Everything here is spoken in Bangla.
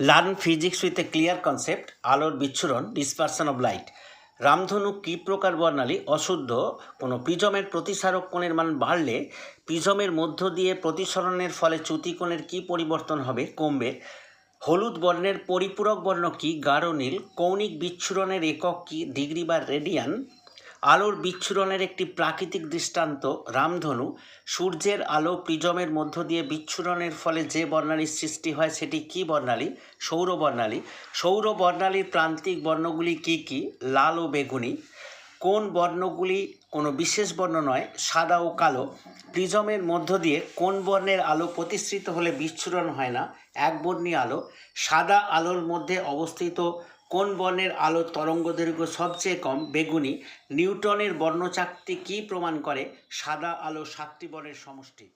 Learn physics with a clear concept, আলোর বিচ্ছুরণ ডিসপারশন অব লাইট। রামধনু কী প্রকার বর্ণালী? অশুদ্ধ। কোনো প্রিজমের প্রতিসারক কোণের মান বাড়লে প্রিজমের মধ্য দিয়ে প্রতিসরণের ফলে চ্যুতিকোণের কী পরিবর্তন হবে? কমবে। হলুদ বর্ণের পরিপূরক বর্ণ কি? গাঢ় নীল। কৌণিক বিচ্ছুরণের একক কি? ডিগ্রি বা রেডিয়ান। আলোর বিচ্ছুরণের একটি প্রাকৃতিক দৃষ্টান্ত, রামধনু, সূর্যের আলো প্রিজমের মধ্য দিয়ে বিচ্ছুরণের ফলে যে বর্ণালীর সৃষ্টি হয় সেটি কি বর্ণালী? সৌর বর্ণালী। সৌর বর্ণালীর প্রান্তিক বর্ণগুলি কি কি? লাল ও বেগুনি। কোন বর্ণগুলি কোনো বিশেষ বর্ণ নয়, সাদা ও কালো, প্রিজমের মধ্য দিয়ে কোন বর্ণের আলো প্রতিষ্ঠিত হলে বিচ্ছুরণ হয় না, এক বর্ণী আলো, সাদা আলোর মধ্যে অবস্থিত কোন বর্ণের আলো তরঙ্গ দৈর্ঘ্য সবচেয়ে কম, বেগুনি, নিউটনের বর্ণচাকতি কি প্রমাণ করে, সাদা আলো সাতটি বর্ণের সমষ্টি?